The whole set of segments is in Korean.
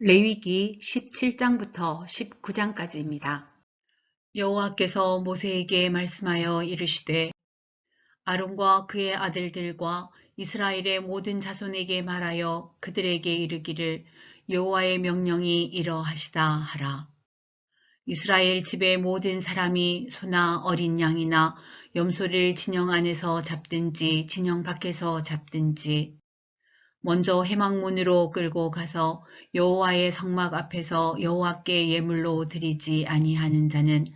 레위기 17장부터 19장까지입니다. 여호와께서 모세에게 말씀하여 이르시되 아론과 그의 아들들과 이스라엘의 모든 자손에게 말하여 그들에게 이르기를 여호와의 명령이 이러하시다 하라. 이스라엘 집의 모든 사람이 소나 어린 양이나 염소를 진영 안에서 잡든지 진영 밖에서 잡든지 먼저 해망문으로 끌고 가서 여호와의 성막 앞에서 여호와께 예물로 드리지 아니하는 자는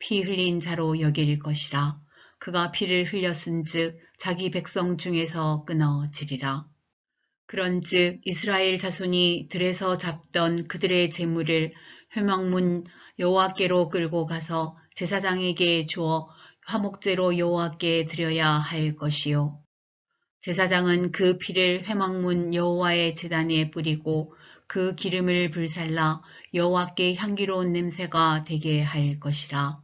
피 흘린 자로 여길 것이라. 그가 피를 흘렸은즉 자기 백성 중에서 끊어지리라. 그런즉 이스라엘 자손이 들에서 잡던 그들의 재물을 회망문 여호와께로 끌고 가서 제사장에게 주어 화목제로 여호와께 드려야 할 것이요. 제사장은 그 피를 회막문 여호와의 제단에 뿌리고 그 기름을 불살라 여호와께 향기로운 냄새가 되게 할 것이라.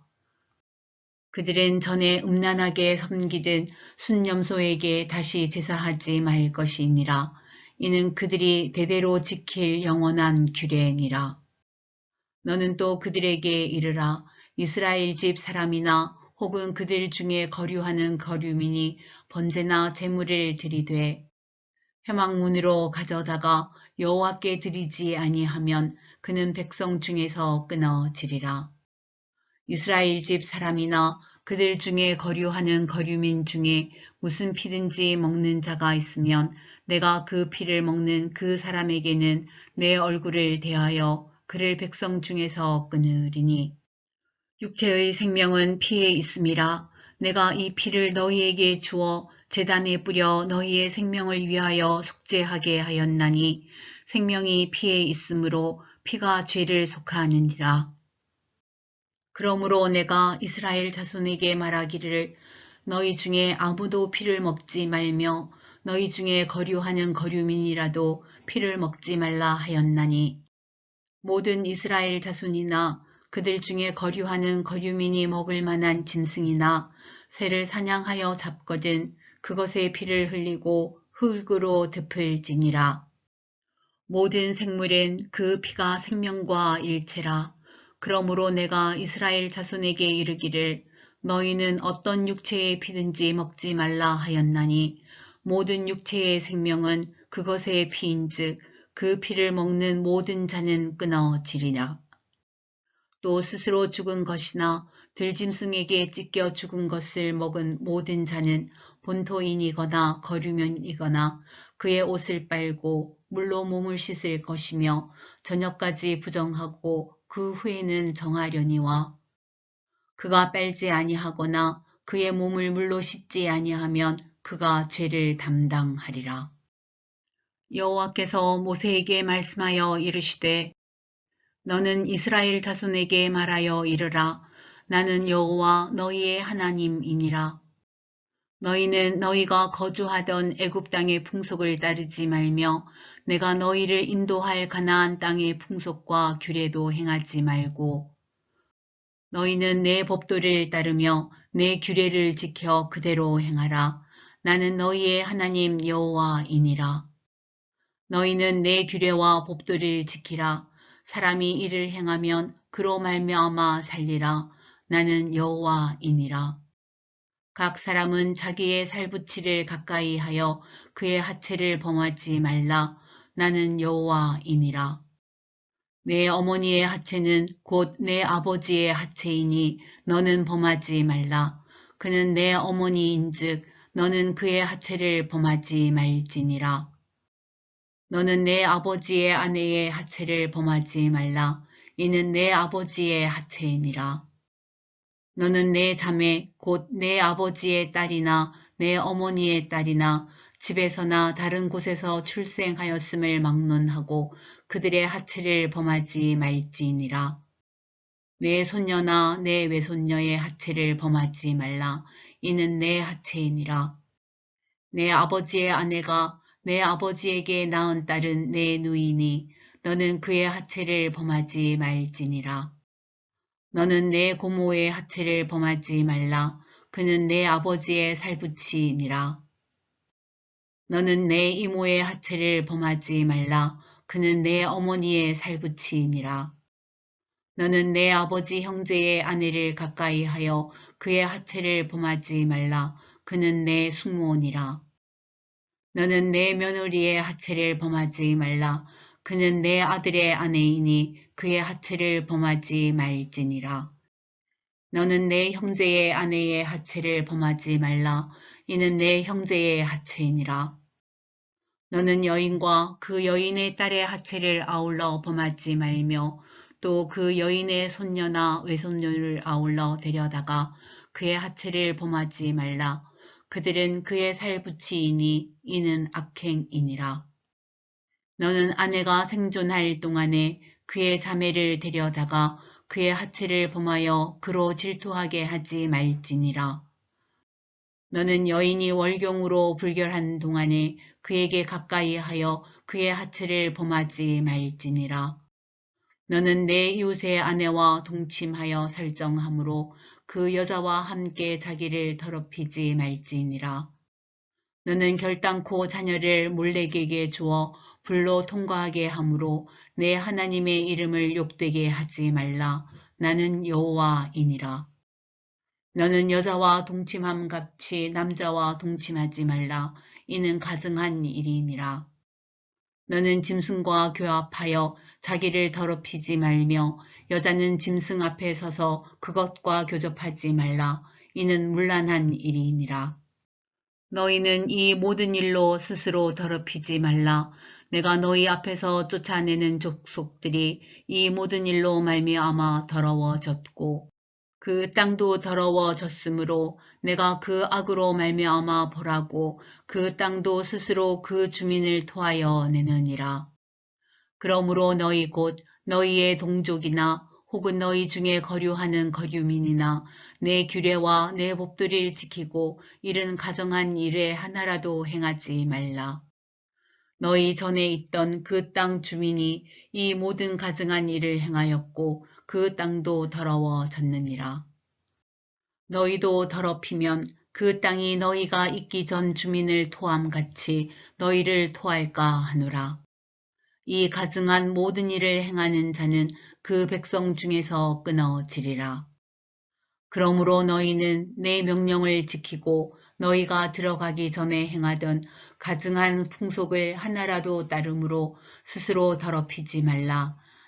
그들은 전에 음란하게 섬기던 순염소에게 다시 제사하지 말 것이니라. 이는 그들이 대대로 지킬 영원한 규례니라. 너는 또 그들에게 이르라. 이스라엘 집 사람이나 혹은 그들 중에 거류하는 거류민이 번제나 제물을 드리되 회막문으로 가져다가 여호와께 드리지 아니하면 그는 백성 중에서 끊어지리라. 이스라엘 집 사람이나 그들 중에 거류하는 거류민 중에 무슨 피든지 먹는 자가 있으면 내가 그 피를 먹는 그 사람에게는 내 얼굴을 대하여 그를 백성 중에서 끊으리니 육체의 생명은 피에 있음이라 내가 이 피를 너희에게 주어 재단에 뿌려 너희의 생명을 위하여 속죄하게 하였나니 생명이 피에 있으므로 피가 죄를 속하느니라. 그러므로 내가 이스라엘 자손에게 말하기를 너희 중에 아무도 피를 먹지 말며 너희 중에 거류하는 거류민이라도 피를 먹지 말라 하였나니 모든 이스라엘 자손이나 그들 중에 거류하는 거류민이 먹을 만한 짐승이나 새를 사냥하여 잡거든 그것의 피를 흘리고 흙으로 덮을지니라. 모든 생물은 그 피가 생명과 일체라. 그러므로 내가 이스라엘 자손에게 이르기를 너희는 어떤 육체의 피든지 먹지 말라 하였나니 모든 육체의 생명은 그것의 피인즉 그 피를 먹는 모든 자는 끊어지리라. 또 스스로 죽은 것이나 들짐승에게 찢겨 죽은 것을 먹은 모든 자는 본토인이거나 거류면이거나 그의 옷을 빨고 물로 몸을 씻을 것이며 저녁까지 부정하고 그 후에는 정하려니와 그가 빨지 아니하거나 그의 몸을 물로 씻지 아니하면 그가 죄를 담당하리라. 여호와께서 모세에게 말씀하여 이르시되 너는 이스라엘 자손에게 말하여 이르라. 나는 여호와 너희의 하나님이니라. 너희는 너희가 거주하던 애굽 땅의 풍속을 따르지 말며 내가 너희를 인도할 가나안 땅의 풍속과 규례도 행하지 말고 너희는 내 법도를 따르며 내 규례를 지켜 그대로 행하라. 나는 너희의 하나님 여호와이니라. 너희는 내 규례와 법도를 지키라. 사람이 이를 행하면 그로 말미암아 살리라. 나는 여호와이니라. 각 사람은 자기의 살붙이를 가까이 하여 그의 하체를 범하지 말라. 나는 여호와이니라. 내 어머니의 하체는 곧 내 아버지의 하체이니 너는 범하지 말라. 그는 내 어머니인즉 너는 그의 하체를 범하지 말지니라. 너는 내 아버지의 아내의 하체를 범하지 말라. 이는 내 아버지의 하체이니라. 너는 내 자매 곧 내 아버지의 딸이나 내 어머니의 딸이나 집에서나 다른 곳에서 출생하였음을 막론하고 그들의 하체를 범하지 말지니라. 내 손녀나 내 외손녀의 하체를 범하지 말라. 이는 내 하체이니라. 내 아버지의 아내가 내 아버지에게 낳은 딸은 내 누이니 너는 그의 하체를 범하지 말지니라. 너는 내 고모의 하체를 범하지 말라. 그는 내 아버지의 살붙이니라. 너는 내 이모의 하체를 범하지 말라. 그는 내 어머니의 살부치이니라. 너는 내 아버지 형제의 아내를 가까이 하여 그의 하체를 범하지 말라. 그는 내 숙모니라. 너는 내 며느리의 하체를 범하지 말라. 그는 내 아들의 아내이니 그의 하체를 범하지 말지니라. 너는 내 형제의 아내의 하체를 범하지 말라. 이는 내 형제의 하체이니라. 너는 여인과 그 여인의 딸의 하체를 아울러 범하지 말며 또 그 여인의 손녀나 외손녀를 아울러 데려다가 그의 하체를 범하지 말라. 그들은 그의 살부치이니 이는 악행이니라. 너는 아내가 생존할 동안에 그의 자매를 데려다가 그의 하체를 범하여 그로 질투하게 하지 말지니라. 너는 여인이 월경으로 불결한 동안에 그에게 가까이 하여 그의 하체를 범하지 말지니라. 너는 내 이웃의 아내와 동침하여 설정하므로 그 여자와 함께 자기를 더럽히지 말지니라. 너는 결단코 자녀를 몰래에게 주어 불로 통과하게 하므로 내 하나님의 이름을 욕되게 하지 말라. 나는 여호와이니라. 너는 여자와 동침함 같이 남자와 동침하지 말라. 이는 가증한 일이니라. 너는 짐승과 교합하여 자기를 더럽히지 말며 여자는 짐승 앞에 서서 그것과 교접하지 말라. 이는 문란한 일이니라. 너희는 이 모든 일로 스스로 더럽히지 말라. 내가 너희 앞에서 쫓아내는 족속들이 이 모든 일로 말미암아 더러워졌고 그 땅도 더러워졌으므로 내가 그 악으로 말미암아 보라고 그 땅도 스스로 그 주민을 토하여 내느니라. 그러므로 너희 곧 너희의 동족이나 혹은 너희 중에 거류하는 거류민이나 내 규례와 내 법들을 지키고 이른 가정한 일에 하나라도 행하지 말라. 너희 전에 있던 그 땅 주민이 이 모든 가증한 일을 행하였고 그 땅도 더러워졌느니라. 너희도 더럽히면 그 땅이 너희가 있기 전 주민을 토함같이 너희를 토할까 하노라. 이 가증한 모든 일을 행하는 자는 그 백성 중에서 끊어지리라. 그러므로 너희는 내 명령을 지키고 너희가 들어가기 전에 행하던 가증한 풍속을 하나라도 따름으로 스스로 더럽히지 말라.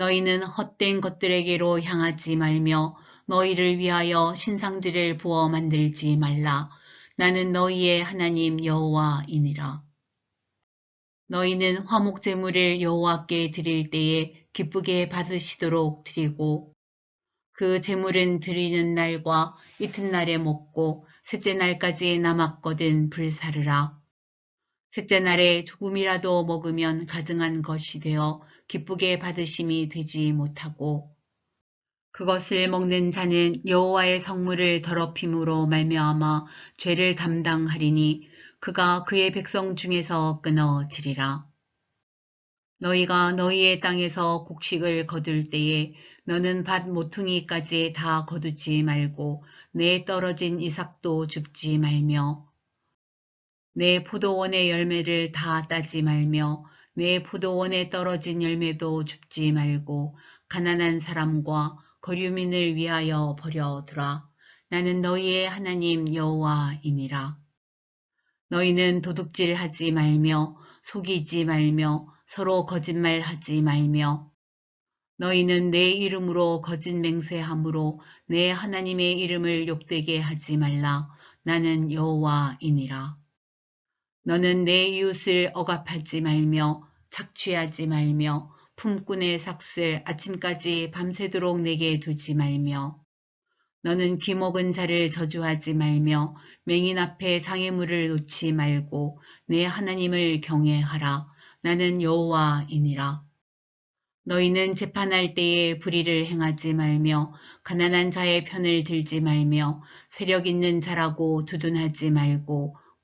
너희는 헛된 것들에게로 향하지 말며 너희를 위하여 신상들을 부어 만들지 말라. 나는 너희의 하나님 여호와이니라. 너희는 화목 제물을 여호와께 드릴 때에 기쁘게 받으시도록 드리고 그 제물은 드리는 날과 이튿날에 먹고 셋째 날까지 남았거든 불사르라. 셋째 날에 조금이라도 먹으면 가증한 것이 되어 기쁘게 받으심이 되지 못하고 그것을 먹는 자는 여호와의 성물을 더럽힘으로 말미암아 죄를 담당하리니 그가 그의 백성 중에서 끊어지리라. 너희가 너희의 땅에서 곡식을 거둘 때에 너는 밭 모퉁이까지 다 거두지 말고 내 떨어진 이삭도 줍지 말며 내 포도원의 열매를 다 따지 말며 내 포도원에 떨어진 열매도 줍지 말고 가난한 사람과 거류민을 위하여 버려두라. 나는 너희의 하나님 여호와이니라. 너희는 도둑질하지 말며 속이지 말며 서로 거짓말하지 말며 너희는 내 이름으로 거짓 맹세함으로 내 하나님의 이름을 욕되게 하지 말라. 나는 여호와이니라. 너는 내 이웃을 억압하지 말며 착취하지 말며 품꾼의 삭슬 아침까지 밤새도록 내게 두지 말며 너는 귀먹은 자를 저주하지 말며 맹인 앞에 장애물을 놓지 말고 내 하나님을 경외하라. 나는 여호와이니라. 너희는 재판할 때에 불의를 행하지 말며 가난한 자의 편을 들지 말며 세력 있는 자라고 두둔하지 말고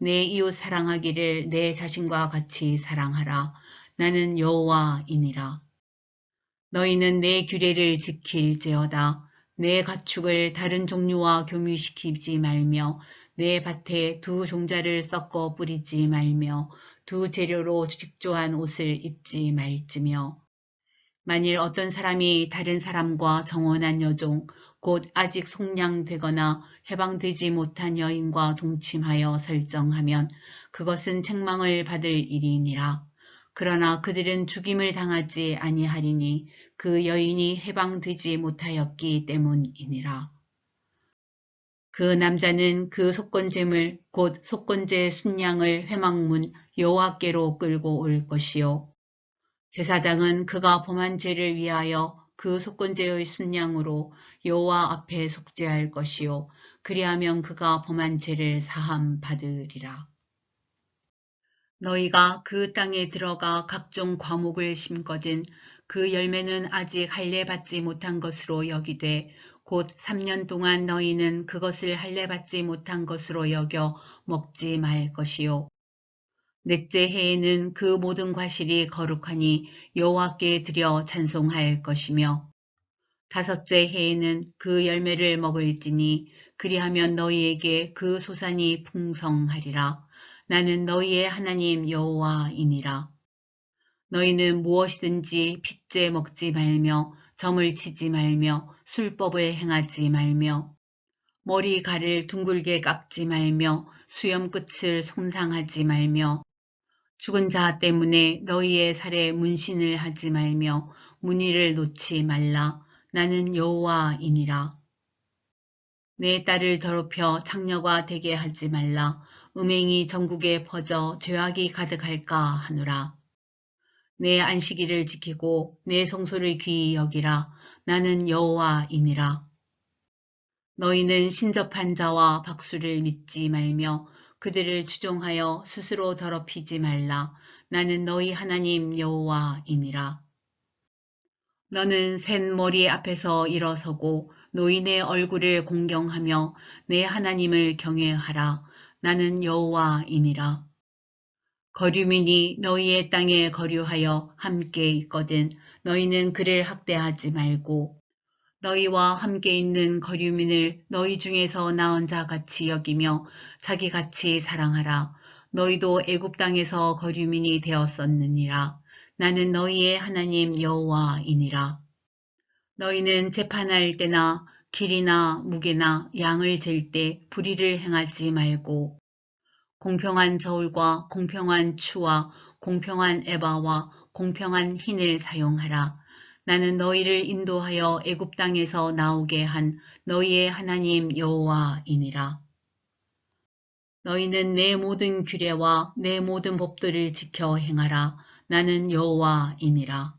내 이웃 사랑하기를 내 자신과 같이 사랑하라. 나는 여호와이니라. 너희는 내 규례를 지킬지어다. 내 가축을 다른 종류와 교미시키지 말며 내 밭에 두 종자를 섞어 뿌리지 말며 두 재료로 직조한 옷을 입지 말지며 만일 어떤 사람이 다른 사람과 정원한 여종 곧 아직 속량되거나 해방되지 못한 여인과 동침하여 설정하면 그것은 책망을 받을 일이니라. 그러나 그들은 죽임을 당하지 아니하리니 그 여인이 해방되지 못하였기 때문이니라. 그 남자는 그 속건제물 곧 속건제 순양을 회막문 여호와께로 끌고 올 것이요 제사장은 그가 범한 죄를 위하여 그 속건제의 순양으로 여호와 앞에 속죄할 것이요 그리하면 그가 범한 죄를 사함 받으리라. 너희가 그 땅에 들어가 각종 과목을 심거든 그 열매는 아직 할례 받지 못한 것으로 여기되 곧 3년 동안 너희는 그것을 할례 받지 못한 것으로 여겨 먹지 말 것이요 넷째 해에는 그 모든 과실이 거룩하니 여호와께 드려 찬송할 것이며 다섯째 해에는 그 열매를 먹을지니 그리하면 너희에게 그 소산이 풍성하리라. 나는 너희의 하나님 여호와이니라. 너희는 무엇이든지 핏째 먹지 말며 점을 치지 말며 술법을 행하지 말며 머리가를 둥글게 깎지 말며 수염 끝을 손상하지 말며 죽은 자 때문에 너희의 살에 문신을 하지 말며 무늬를 놓지 말라. 나는 여호와이니라. 내 딸을 더럽혀 창녀가 되게 하지 말라. 음행이 전국에 퍼져 죄악이 가득할까 하노라. 내 안식일을 지키고 내 성소를 귀히 여기라. 나는 여호와이니라. 너희는 신접한 자와 박수를 믿지 말며 그들을 추종하여 스스로 더럽히지 말라. 나는 너희 하나님 여호와이니라. 너는 샌 머리 앞에서 일어서고 노인의 얼굴을 공경하며 내 하나님을 경외하라. 나는 여호와이니라. 거류민이 너희의 땅에 거류하여 함께 있거든 너희는 그를 학대하지 말고 너희와 함께 있는 거류민을 너희 중에서 나은 자 같이 여기며 자기 같이 사랑하라. 너희도 애굽 땅에서 거류민이 되었었느니라. 나는 너희의 하나님 여호와이니라. 너희는 재판할 때나 길이나 무게나 양을 잴 때 불의를 행하지 말고 공평한 저울과 공평한 추와 공평한 에바와 공평한 흰을 사용하라. 나는 너희를 인도하여 애굽 땅에서 나오게 한 너희의 하나님 여호와이니라. 너희는 내 모든 규례와 내 모든 법들을 지켜 행하라. 나는 여호와이니라.